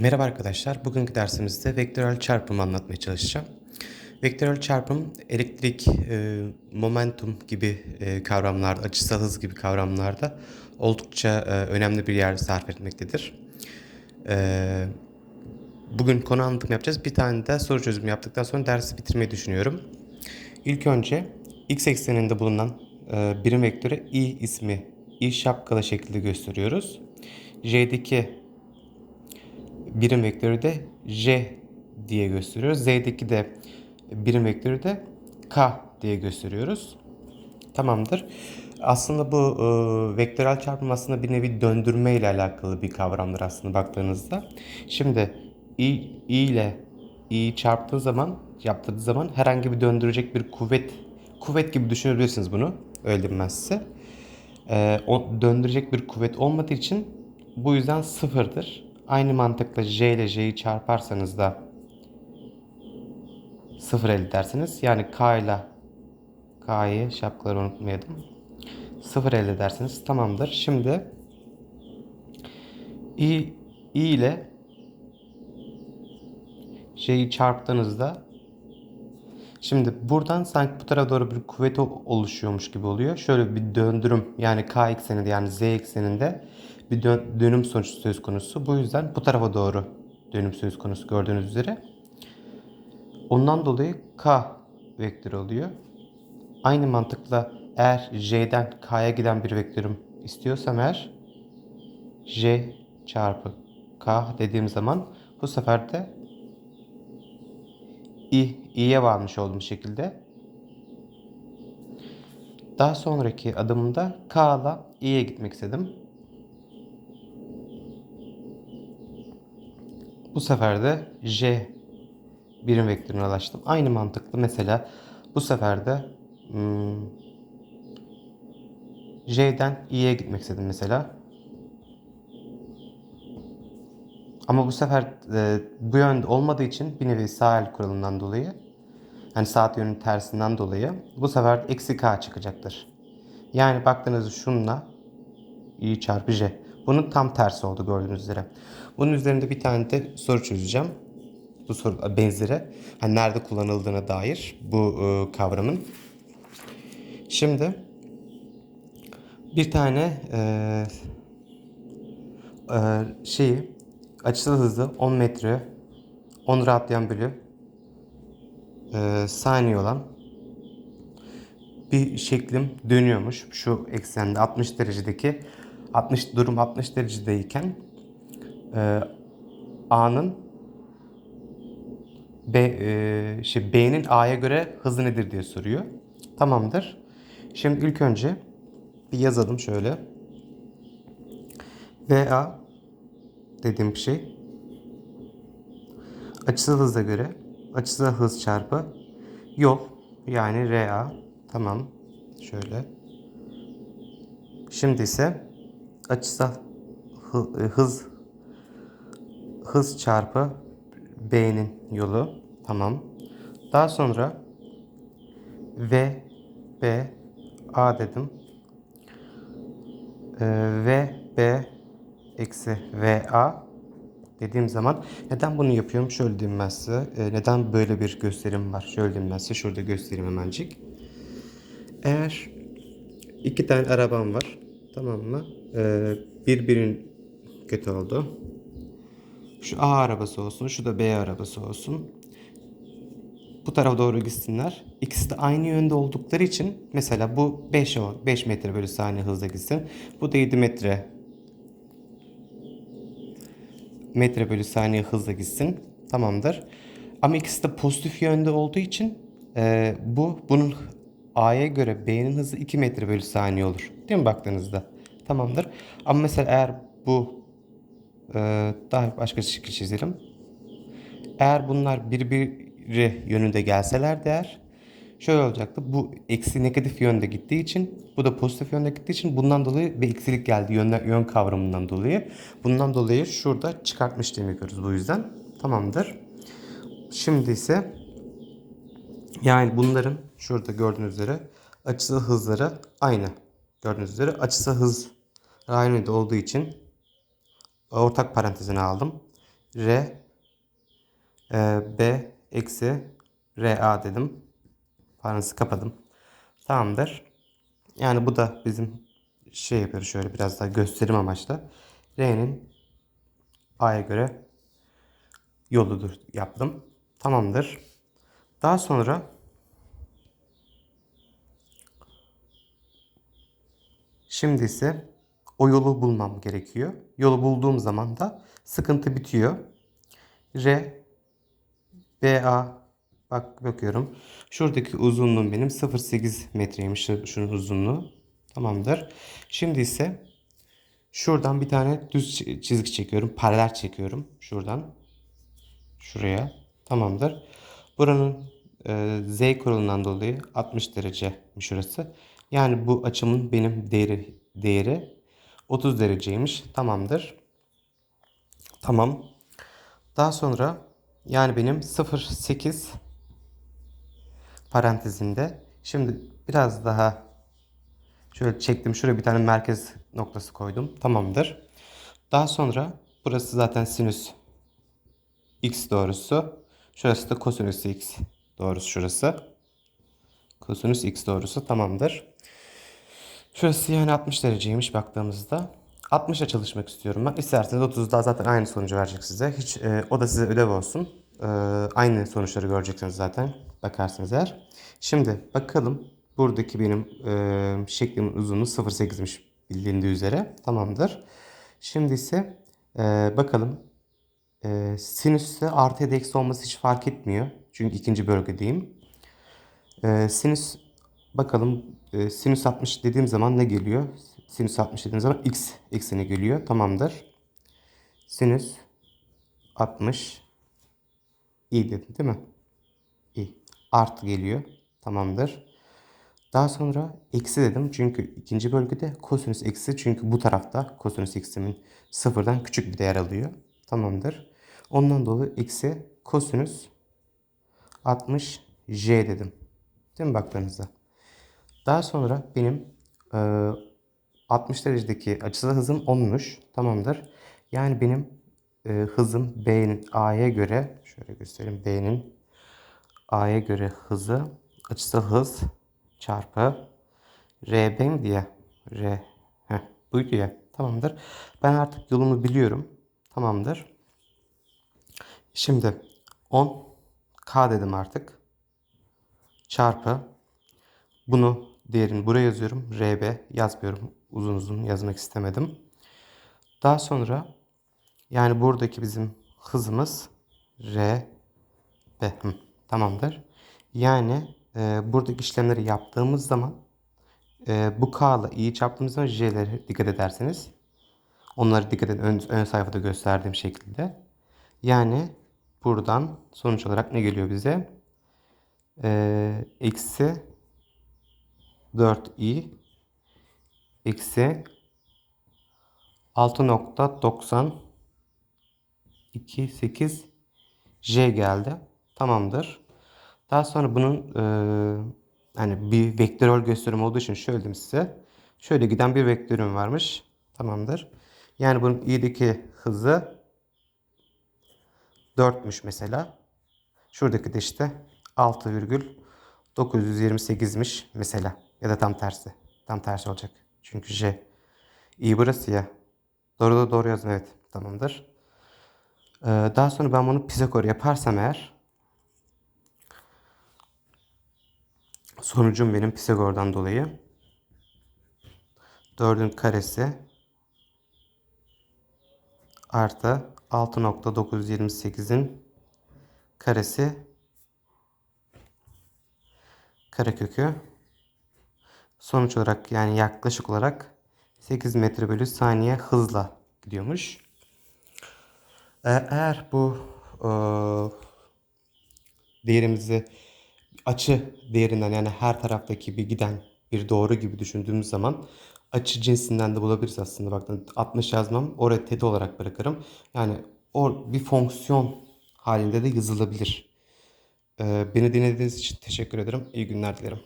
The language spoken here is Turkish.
Merhaba arkadaşlar. Bugünkü dersimizde vektörel çarpımı anlatmaya çalışacağım. Vektörel çarpım elektrik, e, momentum gibi e, kavramlarda, açısal hız gibi kavramlarda oldukça e, önemli bir yer sarf etmektedir. E, bugün konu anlatımı yapacağız. Bir tane de soru çözümü yaptıktan sonra dersi bitirmeyi düşünüyorum. İlk önce x ekseninde bulunan birim vektöre i ismi, i şapkalı şekilde gösteriyoruz. J'deki birim vektörü de j diye gösteriyoruz. Z'deki de birim vektörü de k diye gösteriyoruz. Tamamdır. Aslında bu e, vektörel çarpım aslında bir nevi döndürme ile alakalı bir kavramdır aslında baktığınızda. Şimdi i, i ile i çarptığı zaman, yaptığı zaman herhangi bir döndürecek bir kuvvet kuvvet gibi düşünebilirsiniz bunu. Öyle denmezse. E, o, döndürecek bir kuvvet olmadığı için bu yüzden sıfırdır. Aynı mantıkla j ile j'yi çarparsanız da sıfır elde edersiniz. Yani k ile k'yı şapkaları unutmayalım. Sıfır elde edersiniz. Tamamdır. Şimdi i, i ile j'yi çarptığınızda Şimdi buradan sanki bu tarafa doğru bir kuvvet oluşuyormuş gibi oluyor. Şöyle bir döndürüm yani k ekseninde yani z ekseninde bir dön dönüm sonuç söz konusu. Bu yüzden bu tarafa doğru dönüm söz konusu gördüğünüz üzere. Ondan dolayı k vektörü oluyor. Aynı mantıkla eğer j'den k'ya giden bir vektörüm istiyorsam eğer j çarpı k dediğim zaman bu sefer de i, i'ye varmış olduğum şekilde. Daha sonraki adımda k ile i'ye gitmek istedim. Bu sefer de j birim vektörüne ulaştım. Aynı mantıklı mesela bu sefer de hmm, j'den i'ye gitmek istedim mesela. Ama bu sefer e, bu yönde olmadığı için bir nevi sağ el kuralından dolayı yani saat yönünün tersinden dolayı bu sefer eksi k çıkacaktır. Yani baktığınızda şunla i çarpı j. Bunun tam tersi oldu gördüğünüz üzere. Bunun üzerinde bir tane de soru çözeceğim. Bu soru benzeri. Hani nerede kullanıldığına dair bu e, kavramın. Şimdi bir tane e, e, şeyi açısal hızı 10 metre 10 radyan bölü e, saniye olan bir şeklim dönüyormuş. Şu eksende 60 derecedeki 60 durum 60 derecedeyken e, A'nın B, e, şey, B'nin A'ya göre hızı nedir diye soruyor. Tamamdır. Şimdi ilk önce bir yazalım şöyle. VA dediğim şey açısal hıza göre açısal hız çarpı yol yani RA tamam şöyle şimdi ise açısal hız hız çarpı B'nin yolu. Tamam. Daha sonra V B A dedim. Ee, v B eksi V A dediğim zaman neden bunu yapıyorum? Şöyle diyeyim ben size. Ee, neden böyle bir gösterim var? Şöyle diyeyim ben size. Şurada göstereyim hemencik. Eğer iki tane arabam var. Tamam mı? Ee, birbirin kötü oldu. Şu A arabası olsun, şu da B arabası olsun. Bu tarafa doğru gitsinler. İkisi de aynı yönde oldukları için mesela bu 5 o 5 metre bölü saniye hızla gitsin. Bu da 7 metre metre bölü saniye hızla gitsin. Tamamdır. Ama ikisi de pozitif yönde olduğu için e, bu bunun A'ya göre B'nin hızı 2 metre bölü saniye olur. Değil mi baktığınızda? Tamamdır. Ama mesela eğer bu ee, daha başka şekil çizelim. Eğer bunlar birbiri yönünde gelseler değer şöyle olacaktı. Bu eksi negatif yönde gittiği için bu da pozitif yönde gittiği için bundan dolayı bir eksilik geldi yön, yön kavramından dolayı. Bundan dolayı şurada çıkartmış demiyoruz bu yüzden. Tamamdır. Şimdi ise yani bunların şurada gördüğünüz üzere açısal hızları aynı. Gördüğünüz üzere açısal hız aynı olduğu için ortak parantezine aldım. R e, B eksi RA dedim. Parantezi kapadım. Tamamdır. Yani bu da bizim şey yapıyoruz şöyle biraz daha gösterim amaçlı. R'nin A'ya göre yoludur yaptım. Tamamdır. Daha sonra şimdi ise o yolu bulmam gerekiyor. Yolu bulduğum zaman da sıkıntı bitiyor. R BA bak bakıyorum. Şuradaki uzunluğum benim 0.8 metreymiş şu- şunun uzunluğu. Tamamdır. Şimdi ise şuradan bir tane düz çi- çizgi çekiyorum. Paralel çekiyorum. Şuradan. Şuraya. Tamamdır. Buranın e, Z kuralından dolayı 60 derece şurası. Yani bu açımın benim değeri değeri 30 dereceymiş. Tamamdır. Tamam. Daha sonra yani benim 0.8 parantezinde şimdi biraz daha şöyle çektim. Şuraya bir tane merkez noktası koydum. Tamamdır. Daha sonra burası zaten sinüs x doğrusu. Şurası da kosinüs x doğrusu şurası. Kosinüs x doğrusu tamamdır. Şurası yani 60 dereceymiş baktığımızda. 60'a çalışmak istiyorum ben. İsterseniz 30 daha zaten aynı sonucu verecek size. Hiç e, o da size ödev olsun. E, aynı sonuçları göreceksiniz zaten bakarsınız eğer. Şimdi bakalım buradaki benim e, şeklimin uzunluğu 0.8'miş bilindiği üzere. Tamamdır. Şimdi ise e, bakalım e, sinüste artı ya da eksi olması hiç fark etmiyor. Çünkü ikinci bölgedeyim. E, sinüs bakalım e, sinüs 60 dediğim zaman ne geliyor? Sinüs 60 dediğim zaman x ekseni geliyor. Tamamdır. Sinüs 60 i dedim değil mi? i artı geliyor. Tamamdır. Daha sonra eksi dedim çünkü ikinci bölgede kosinüs eksi çünkü bu tarafta kosinüs eksimin sıfırdan küçük bir değer alıyor. Tamamdır. Ondan dolayı eksi kosinüs 60 j dedim. Değil mi baktığınızda? Daha sonra benim e, 60 derecedeki açısal hızım 10'muş. Tamamdır. Yani benim e, hızım B'nin A'ya göre şöyle göstereyim. B'nin A'ya göre hızı açısal hız çarpı RB mi diye R heh, buydu ya. Tamamdır. Ben artık yolumu biliyorum. Tamamdır. Şimdi 10 K dedim artık. Çarpı bunu değerini buraya yazıyorum. RB yazmıyorum. Uzun uzun yazmak istemedim. Daha sonra yani buradaki bizim hızımız RB. Hı, tamamdır. Yani e, buradaki işlemleri yaptığımız zaman e, bu K ile i'yi çarptığımız zaman J'lere dikkat ederseniz onları dikkat edin ön, ön sayfada gösterdiğim şekilde. Yani buradan sonuç olarak ne geliyor bize? E, eksi 4i eksi 6.928 j geldi. Tamamdır. Daha sonra bunun e, hani bir vektörel gösterim olduğu için şöyle diyeyim size. Şöyle giden bir vektörüm varmış. Tamamdır. Yani bunun i'deki hızı 4'müş mesela. Şuradaki de işte 6,928'miş mesela. Ya da tam tersi. Tam tersi olacak. Çünkü J. İyi burası ya. Doğru da doğru yazın evet. Tamamdır. Ee, daha sonra ben bunu Pisagor yaparsam eğer sonucum benim Pisagor'dan dolayı 4'ün karesi artı 6.928'in karesi karekökü sonuç olarak yani yaklaşık olarak 8 metre bölü saniye hızla gidiyormuş. Ee, Eğer bu e, değerimizi açı değerinden yani her taraftaki bir giden bir doğru gibi düşündüğümüz zaman açı cinsinden de bulabiliriz aslında. Bakın 60 yazmam oraya teğet olarak bırakırım. Yani o bir fonksiyon halinde de yazılabilir. Ee, Beni dinlediğiniz için teşekkür ederim. İyi günler dilerim.